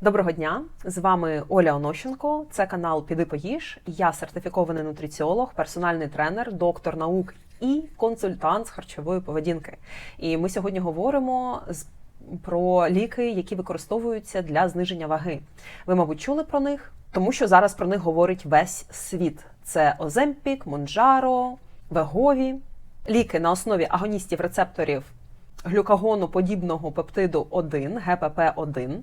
Доброго дня! З вами Оля Онощенко. Це канал Піди поїж. Я сертифікований нутриціолог, персональний тренер, доктор наук і консультант з харчової поведінки. І ми сьогодні говоримо з про ліки, які використовуються для зниження ваги. Ви, мабуть, чули про них, тому що зараз про них говорить весь світ. Це Оземпік, Монджаро, Вегові. Ліки на основі агоністів рецепторів глюкагону подібного пептиду 1, ГПП-1,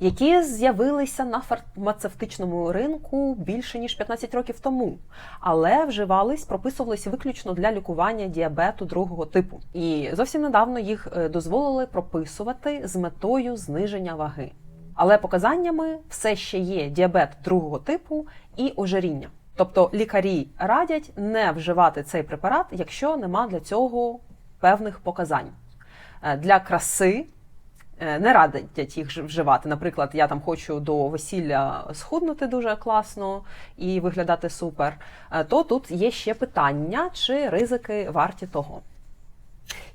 які з'явилися на фармацевтичному ринку більше ніж 15 років тому, але вживались, прописувались виключно для лікування діабету другого типу. І зовсім недавно їх е, дозволили прописувати з метою зниження ваги. Але показаннями все ще є діабет другого типу і ожиріння. Тобто лікарі радять не вживати цей препарат, якщо нема для цього певних показань. Е, Для краси не радять їх вживати. Наприклад, я там хочу до весілля схуднути дуже класно і виглядати супер. е, То тут є ще питання, чи ризики варті того.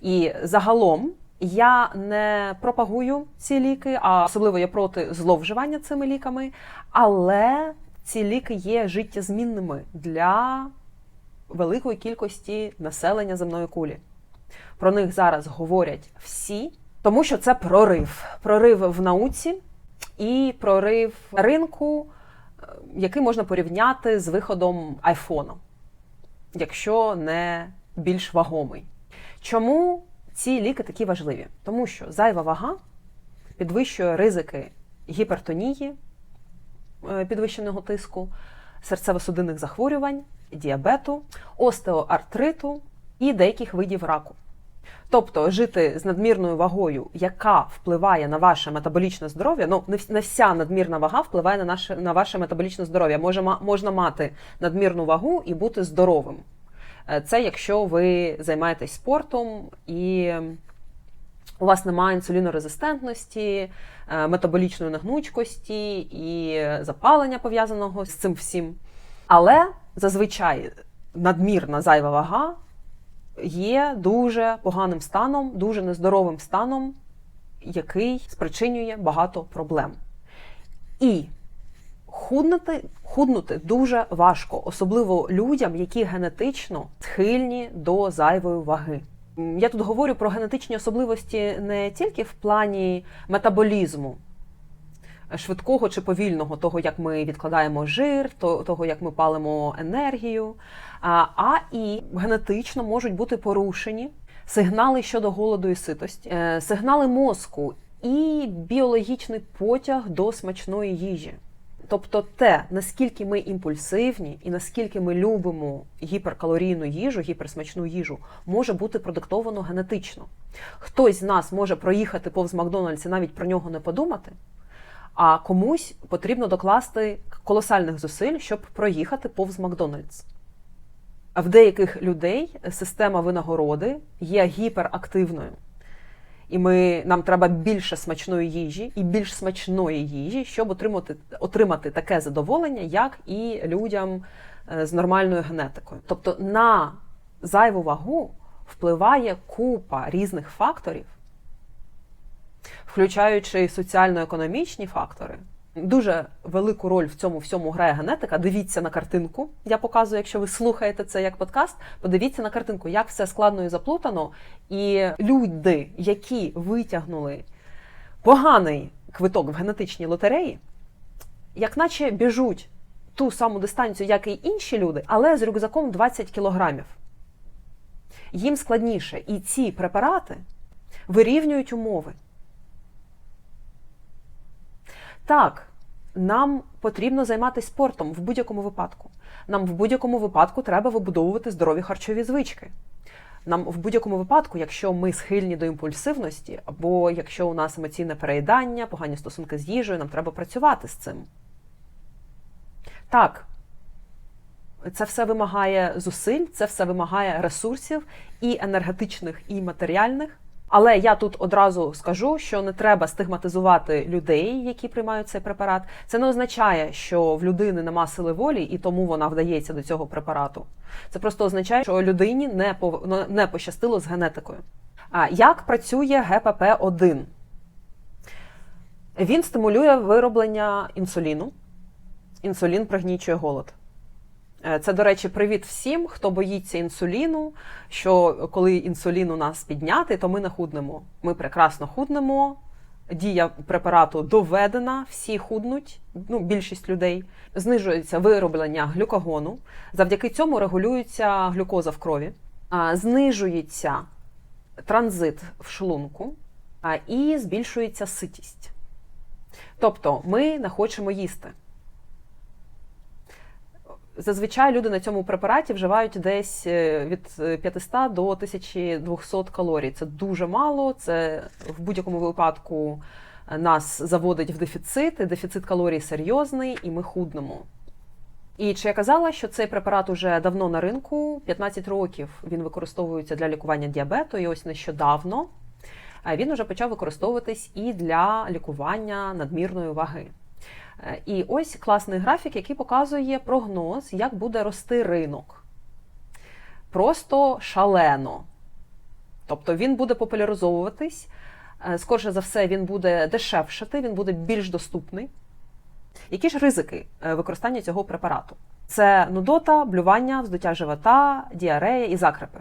І загалом я не пропагую ці ліки, а особливо я проти зловживання цими ліками, але ці ліки є життєзмінними для великої кількості населення земної кулі. Про них зараз говорять всі, тому що це прорив. Прорив в науці і прорив ринку, е, який можна порівняти з виходом айфона, якщо не більш вагомий. Чому ці ліки такі важливі? Тому що зайва вага підвищує ризики гіпертонії, е, підвищеного тиску, серцево-судинних захворювань, діабету, остеоартриту і деяких видів раку. Тобто жити з надмірною вагою, яка впливає на ваше метаболічне здоров'я, ну не вся надмірна вага впливає на наше на ваше метаболічне здоров'я. Може, можна мати надмірну вагу і бути здоровим. Е, Це якщо ви займаєтесь спортом і у вас немає інсулінорезистентності, е, метаболічної нагнучкості і запалення пов'язаного з цим всім. Але зазвичай надмірна зайва вага є дуже поганим станом, дуже нездоровим станом, який спричинює багато проблем. І худнути, худнути дуже важко, особливо людям, які генетично схильні до зайвої ваги. Я тут говорю про генетичні особливості не тільки в плані метаболізму, швидкого чи повільного, того, як ми відкладаємо жир, то- того, як ми палимо енергію, а, а і генетично можуть бути порушені сигнали щодо голоду і ситості, е, сигнали мозку і біологічний потяг до смачної їжі. Тобто те, наскільки ми імпульсивні і наскільки ми любимо гіперкалорійну їжу, гіперсмачну їжу, може бути продиктовано генетично. Хтось з нас може проїхати повз Макдональдс і навіть про нього не подумати, а комусь потрібно докласти колосальних зусиль, щоб проїхати повз Макдональдс. А в деяких людей система винагороди є гіперактивною. І ми, нам треба більше смачної їжі і більш смачної їжі, щоб отримати, отримати таке задоволення, як і людям е, з нормальною генетикою. Тобто на зайву вагу впливає купа різних факторів, включаючи соціально-економічні фактори. Дуже велику роль в цьому всьому грає генетика. Дивіться на картинку. Я показую, якщо ви слухаєте це як подкаст, подивіться на картинку, як все складно і заплутано. І люди, які витягнули поганий квиток в генетичній лотереї, як наче біжуть ту саму дистанцію, як і інші люди, але з рюкзаком 20 кілограмів. Їм складніше. І ці препарати вирівнюють умови. Так, нам потрібно займатися спортом в будь-якому випадку. Нам в будь-якому випадку треба вибудовувати здорові харчові звички. Нам в будь-якому випадку, якщо ми схильні до імпульсивності, або якщо у нас емоційне переїдання, погані стосунки з їжею, нам треба працювати з цим. Так, це все вимагає зусиль, це все вимагає ресурсів і енергетичних, і матеріальних. Але я тут одразу скажу, що не треба стигматизувати людей, які приймають цей препарат. Це не означає, що в людини нема сили волі, і тому вона вдається до цього препарату. Це просто означає, що людині не ну, не пощастило з генетикою. А як працює ГПП 1 Він стимулює вироблення інсуліну. Інсулін пригнічує голод. Е, Це, до речі, привіт всім, хто боїться інсуліну. Що коли інсулін у нас піднятий, то ми не худнемо. Ми прекрасно худнемо. Дія препарату доведена, всі худнуть, ну, більшість людей. Знижується вироблення глюкагону. Завдяки цьому регулюється глюкоза в крові, знижується транзит в шлунку і збільшується ситість. Тобто ми не хочемо їсти. Зазвичай люди на цьому препараті вживають десь е, від е, 500 до 1200 калорій. Це дуже мало. Це в будь-якому випадку е, нас заводить в дефіцит. Дефіцит калорій серйозний, і ми худнемо. І чи я казала, що цей препарат уже давно на ринку, 15 років він використовується для лікування діабету, і ось нещодавно е, він вже почав використовуватись і для лікування надмірної ваги. Е, І ось класний графік, який показує прогноз, як буде рости ринок. Просто шалено. Тобто він буде популяризовуватись, е, скорше за все, він буде дешевшати, він буде більш доступний. Які ж ризики е, використання цього препарату? Це нудота, блювання, вздуття живота, діарея і закрепи.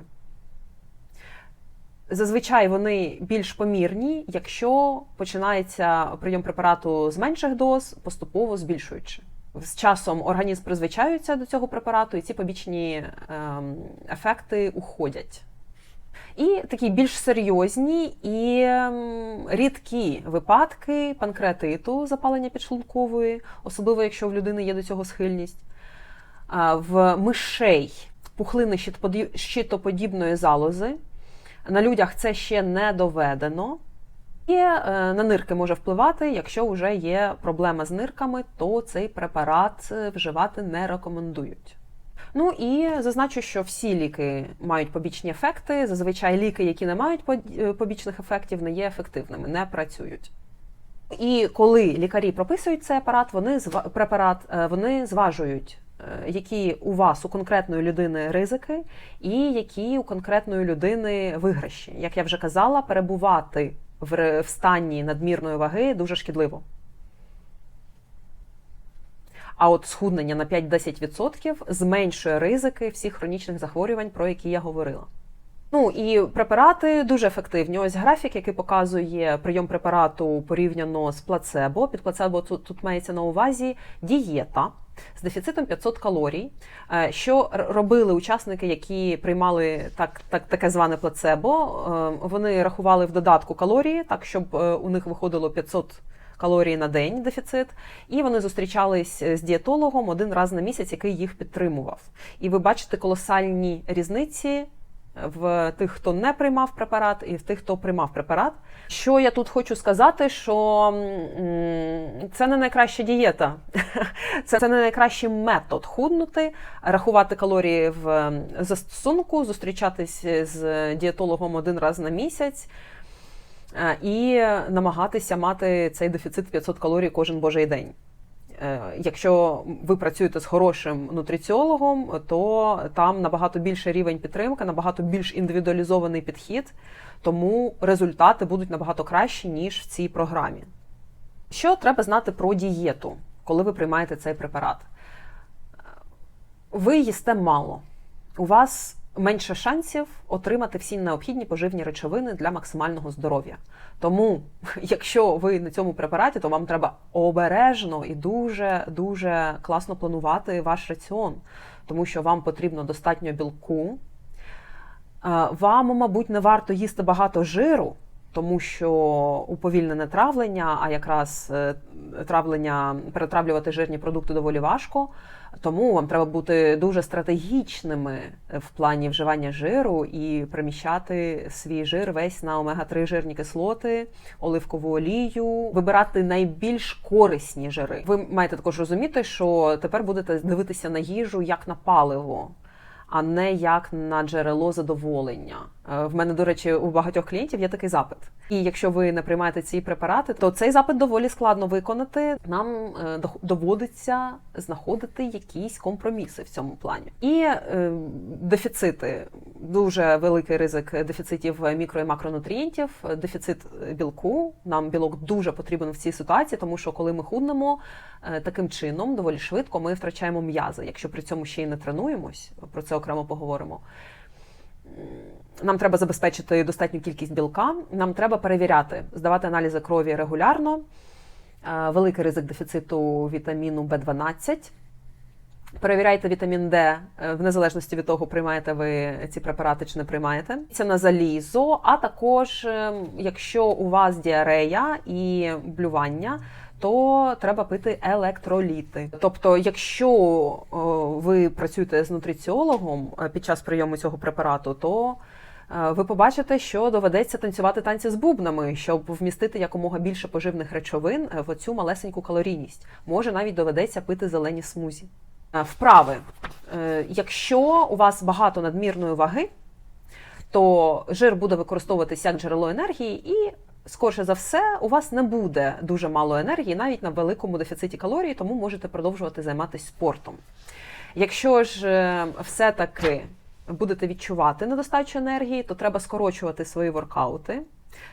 Зазвичай вони більш помірні, якщо починається прийом препарату з менших доз, поступово збільшуючи. З часом організм призвичаюється до цього препарату, і ці побічні ем, ефекти уходять. І такі більш серйозні і ем, рідкі випадки панкреатиту, запалення підшлункової, особливо якщо в людини є до цього схильність, в мишей пухлини щитоподібної залози. На людях це ще не доведено. І е, на нирки може впливати, якщо вже є проблема з нирками, то цей препарат е, вживати не рекомендують. Ну і зазначу, що всі ліки мають побічні ефекти. Зазвичай ліки, які не мають е, побічних ефектів, не є ефективними, не працюють. І коли лікарі прописують цей апарат, вони препарат, вони зважують, які у вас у конкретної людини ризики, і які у конкретної людини виграші. Як я вже казала, перебувати в в стані надмірної ваги дуже шкідливо. А от схуднення на 5-10% зменшує ризики всіх хронічних захворювань, про які я говорила. Ну і препарати дуже ефективні. Ось графік, який показує прийом препарату порівняно з плацебо. Під плацебо тут, тут мається на увазі дієта з дефіцитом 500 калорій. Е, Що робили учасники, які приймали так, так, таке зване плацебо? Е, Вони рахували в додатку калорії, так щоб е, у них виходило 500 калорій на день дефіцит, і вони зустрічались з дієтологом один раз на місяць, який їх підтримував. І ви бачите колосальні різниці в тих, хто не приймав препарат, і в тих, хто приймав препарат. Що я тут хочу сказати, що це не найкраща дієта, це, не найкращий метод худнути, рахувати калорії в застосунку, зустрічатись з дієтологом один раз на місяць. Е, і намагатися мати цей дефіцит 500 калорій кожен божий день. Е, Якщо ви працюєте з хорошим нутриціологом, то там набагато більший рівень підтримки, набагато більш індивідуалізований підхід, тому результати будуть набагато кращі, ніж в цій програмі. Що треба знати про дієту, коли ви приймаєте цей препарат? Ви їсте мало. У вас менше шансів отримати всі необхідні поживні речовини для максимального здоров'я. Тому, якщо ви на цьому препараті, то вам треба обережно і дуже дуже класно планувати ваш раціон, тому що вам потрібно достатньо білку. Вам, мабуть, не варто їсти багато жиру, тому що уповільнене травлення, а якраз е, травлення, перетравлювати жирні продукти доволі важко. Тому вам треба бути дуже стратегічними в плані вживання жиру і приміщати свій жир весь на омега-3 жирні кислоти, оливкову олію, вибирати найбільш корисні жири. Ви маєте також розуміти, що тепер будете дивитися на їжу як на паливо. А не як на джерело задоволення. Е, В мене, до речі, у багатьох клієнтів є такий запит. І якщо ви не приймаєте ці препарати, то цей запит доволі складно виконати. Нам е, доводиться знаходити якісь компроміси в цьому плані. І е, дефіцити дуже великий ризик дефіцитів мікро і макронутрієнтів, дефіцит білку. Нам білок дуже потрібен в цій ситуації, тому що коли ми худнемо таким чином, доволі швидко ми втрачаємо м'язи. Якщо при цьому ще й не тренуємось, про це окремо поговоримо. Нам треба забезпечити достатню кількість білка. Нам треба перевіряти, здавати аналізи крові регулярно. Е, Великий ризик дефіциту вітаміну В12. Перевіряйте вітамін Д е, в незалежності від того, приймаєте ви ці препарати чи не приймаєте. Це на залізо, а також, е, якщо у вас діарея і блювання, то треба пити електроліти. Тобто, якщо е, ви працюєте з нутриціологом е, під час прийому цього препарату, то е, ви побачите, що доведеться танцювати танці з бубнами, щоб вмістити якомога більше поживних речовин в оцю малесеньку калорійність. Може навіть доведеться пити зелені смузі. Вправи. Якщо у вас багато надмірної ваги, то жир буде використовуватися як джерело енергії, і, скорше за все, у вас не буде дуже мало енергії навіть на великому дефіциті калорій, тому можете продовжувати займатися спортом. Якщо ж е, все-таки будете відчувати недостачу енергії, то треба скорочувати свої воркаути,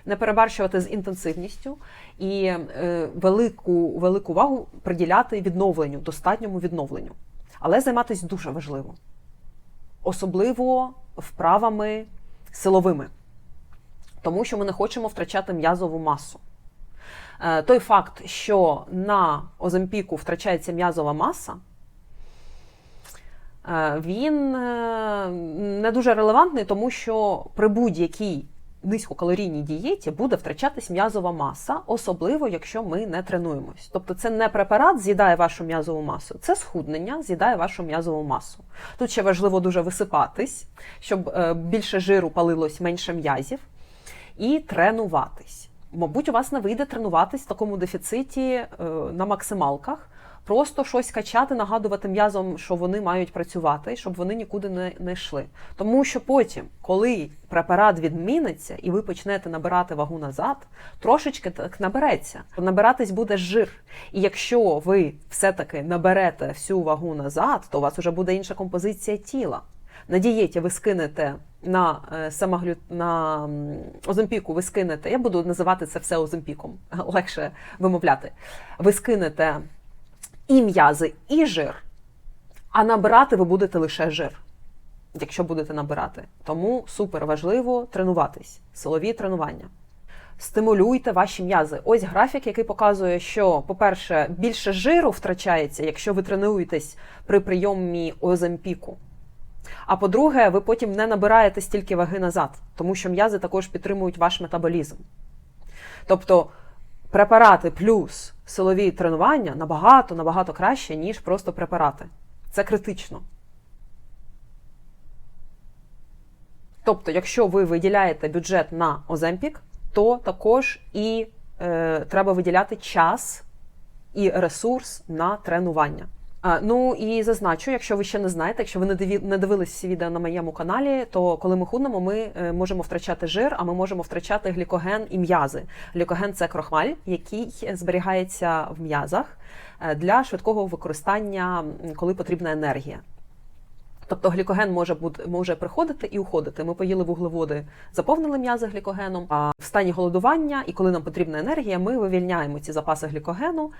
не перебарщувати з інтенсивністю і е, велику, велику увагу приділяти відновленню, достатньому відновленню. Але займатися дуже важливо, особливо вправами силовими, тому що ми не хочемо втрачати м'язову масу. Е, Той факт, що на Оземпіку втрачається м'язова маса, е, він е, не дуже релевантний, тому що при будь-якій низькокалорійній дієті буде втрачатись м'язова маса, особливо якщо ми не тренуємось. Тобто це не препарат з'їдає вашу м'язову масу, це схуднення з'їдає вашу м'язову масу. Тут ще важливо дуже висипатись, щоб більше жиру палилось, менше м'язів, і тренуватись. Мабуть, у вас не вийде тренуватись в такому дефіциті е, на максималках. Просто щось качати, нагадувати м'язом, що вони мають працювати, щоб вони нікуди не, не йшли. Тому що потім, коли препарат відміниться і ви почнете набирати вагу назад, трошечки так набереться. Набиратись буде жир. І якщо ви все-таки наберете всю вагу назад, то у вас вже буде інша композиція тіла. На дієті ви скинете на е, самоглю... на оземпіку, ви скинете, я буду називати це все оземпіком, легше вимовляти. Ви скинете і м'язи, і жир, а набирати ви будете лише жир, якщо будете набирати. Тому супер важливо тренуватись, силові тренування. Стимулюйте ваші м'язи. Ось графік, який показує, що, по-перше, більше жиру втрачається, якщо ви тренуєтесь при прийомі оземпіку. А по-друге, ви потім не набираєте стільки ваги назад, тому що м'язи також підтримують ваш метаболізм. Тобто препарати плюс силові тренування набагато набагато краще, ніж просто препарати. Це критично. Тобто, якщо ви виділяєте бюджет на Оземпік, то також і е, треба виділяти час і ресурс на тренування. А, ну і зазначу, якщо ви ще не знаєте, якщо ви не не дивились відео на моєму каналі, то коли ми худнемо, ми е, можемо втрачати жир, а ми можемо втрачати глікоген і м'язи. Глікоген це крохмаль, який зберігається в м'язах е, для швидкого використання, коли потрібна енергія. Тобто глікоген може бути може приходити і уходити. Ми поїли вуглеводи, заповнили м'язи глікогеном. А в стані голодування, і коли нам потрібна енергія, ми вивільняємо ці запаси глікогену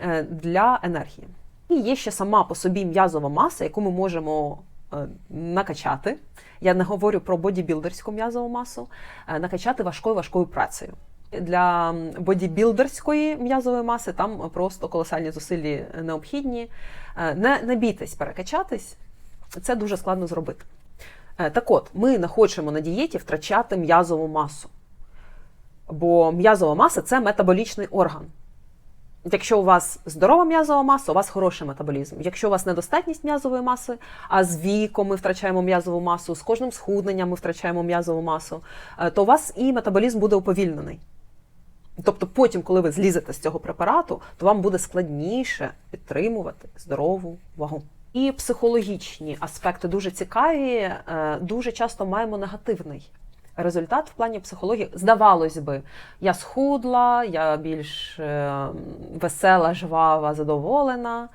е, для енергії. І є ще сама по собі м'язова маса, яку ми можемо е, накачати. Я не говорю про бодібілдерську м'язову масу, е, накачати важкою важкою працею. Для бодібілдерської м'язової маси там просто колосальні зусилля необхідні. Е, Не, не бійтесь перекачатись, це дуже складно зробити. Так от, ми не хочемо на дієті втрачати м'язову масу. Бо м'язова маса це метаболічний орган. Якщо у вас здорова м'язова маса, у вас хороший метаболізм. Якщо у вас недостатність м'язової маси, а з віком ми втрачаємо м'язову масу, з кожним схудненням ми втрачаємо м'язову масу, е, то у вас і метаболізм буде уповільнений. Тобто, потім, коли ви злізете з цього препарату, то вам буде складніше підтримувати здорову вагу. І психологічні аспекти дуже цікаві, е, дуже часто маємо негативний результат в плані психології. Здавалось би, я схудла, я більш е, весела, жвава, задоволена.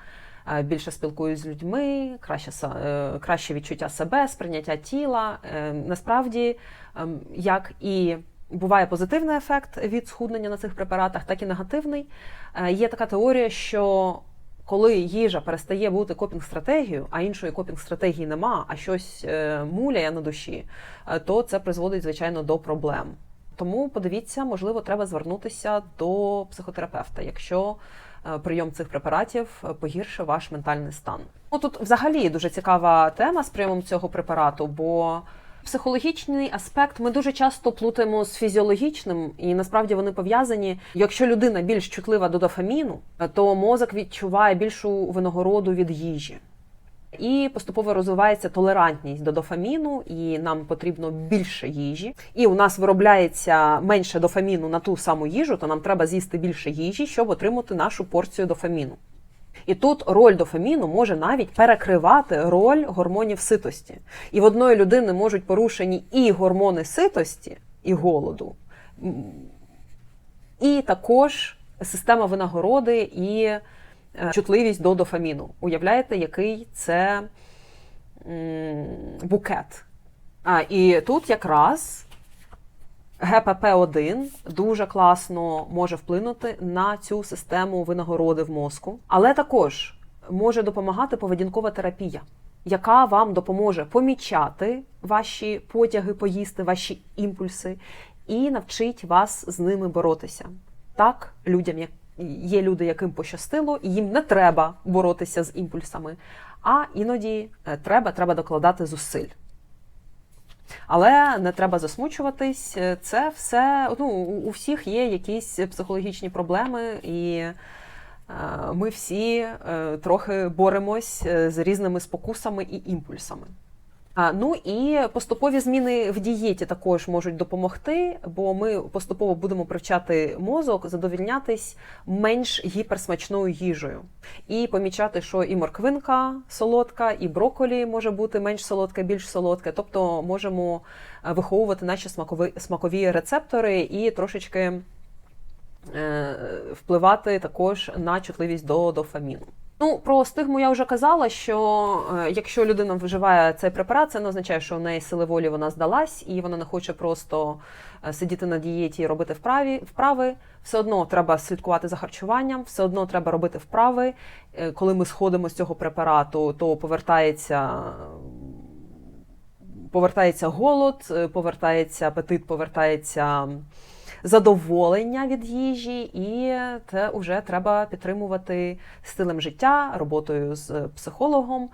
е, більше спілкуюсь з людьми, краще, е, краще відчуття себе, сприйняття тіла. Насправді, ем, як і буває позитивний ефект від схуднення на цих препаратах, так і негативний. Є така теорія, що коли їжа перестає бути копінг-стратегією, а іншої копінг-стратегії нема, а щось е, муляє на душі, е, то це призводить, звичайно, до проблем. Тому подивіться, можливо, треба звернутися до психотерапевта, якщо е, прийом цих препаратів погіршив ваш ментальний стан. Ну тут взагалі дуже цікава тема з прийомом цього препарату, бо психологічний аспект ми дуже часто плутаємо з фізіологічним, і насправді вони пов'язані. Якщо людина більш чутлива до дофаміну, то мозок відчуває більшу винагороду від їжі. І поступово розвивається толерантність до дофаміну, і нам потрібно більше їжі. І у нас виробляється менше дофаміну на ту саму їжу, то нам треба з'їсти більше їжі, щоб отримати нашу порцію дофаміну. І тут роль дофаміну може навіть перекривати роль гормонів ситості. І в одної людини можуть порушені і гормони ситості, і голоду, і також система винагороди і е, чутливість до дофаміну. Уявляєте, який це букет? А, і тут якраз ГПП-1 дуже класно може вплинути на цю систему винагороди в мозку, але також може допомагати поведінкова терапія, яка вам допоможе помічати ваші потяги поїсти, ваші імпульси, і навчить вас з ними боротися. Так, людям, як є люди, яким пощастило, і їм не треба боротися з імпульсами, а іноді е, треба, треба докладати зусиль. Але не треба засмучуватись. Це все ну, у всіх є якісь психологічні проблеми, і е, ми всі е, трохи боремось е, з різними спокусами і імпульсами. Ну і поступові зміни в дієті також можуть допомогти, бо ми поступово будемо привчати мозок задовільнятись менш гіперсмачною їжею, і помічати, що і морквинка солодка, і броколі може бути менш солодке, більш солодке. Тобто можемо е, виховувати наші смакові, смакові рецептори і трошечки е, впливати також на чутливість до дофаміну. Ну, про стигму я вже казала, що е, якщо людина вживає цей препарат, це не означає, що в неї сили волі вона здалась, і вона не хоче просто е, сидіти на дієті і робити вправі, вправи. Все одно треба слідкувати за харчуванням, все одно треба робити вправи. Е, Коли ми сходимо з цього препарату, то повертається. Повертається голод, повертається апетит, повертається задоволення від їжі, і це вже треба підтримувати стилем життя, роботою з психологом.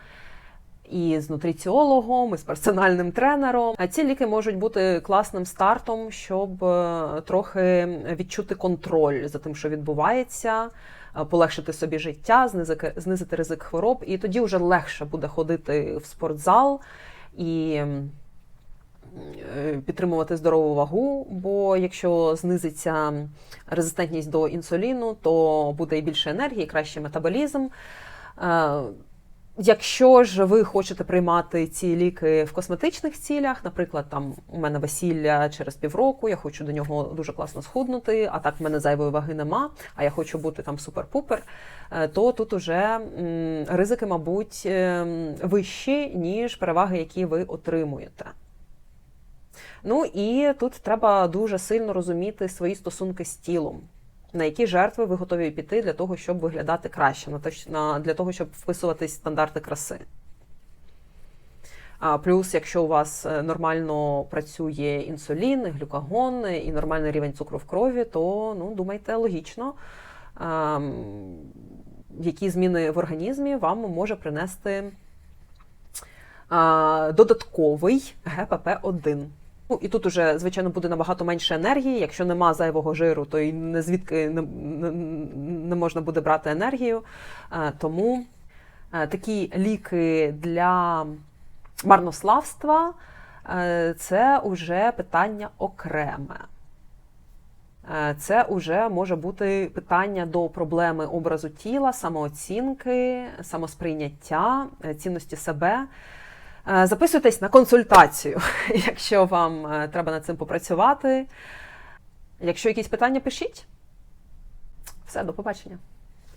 І з нутриціологом, і з персональним тренером. А ці ліки можуть бути класним стартом, щоб е, трохи відчути контроль за тим, що відбувається, е, полегшити собі життя, знизити, знизити ризик хвороб, і тоді вже легше буде ходити в спортзал і підтримувати здорову вагу. Бо якщо знизиться резистентність до інсуліну, то буде і більше енергії, і кращий метаболізм. Е, Якщо ж ви хочете приймати ці ліки в косметичних цілях, наприклад, там у мене весілля через півроку, я хочу до нього дуже класно схуднути, а так в мене зайвої ваги нема, а я хочу бути там супер-пупер, е, то тут уже ризики, мабуть, вищі, ніж переваги, які ви отримуєте. Ну і тут треба дуже сильно розуміти свої стосунки з тілом. На які жертви ви готові піти для того, щоб виглядати краще, для того, щоб вписуватись стандарти краси. А плюс, якщо у вас е, нормально працює інсулін, глюкагон і нормальний рівень цукру в крові, то ну, думайте логічно, які зміни в організмі вам може принести додатковий ГПП-1. Ну, і тут уже, звичайно, буде набагато менше енергії. Якщо нема зайвого жиру, то й не звідки не, не, можна буде брати енергію. Е, Тому е, такі ліки для марнославства е, це вже питання окреме. Це вже може бути питання до проблеми образу тіла, самооцінки, самосприйняття, цінності себе. Е, Записуйтесь на консультацію, якщо вам е, треба над цим попрацювати. Якщо якісь питання, пишіть. Все, до побачення.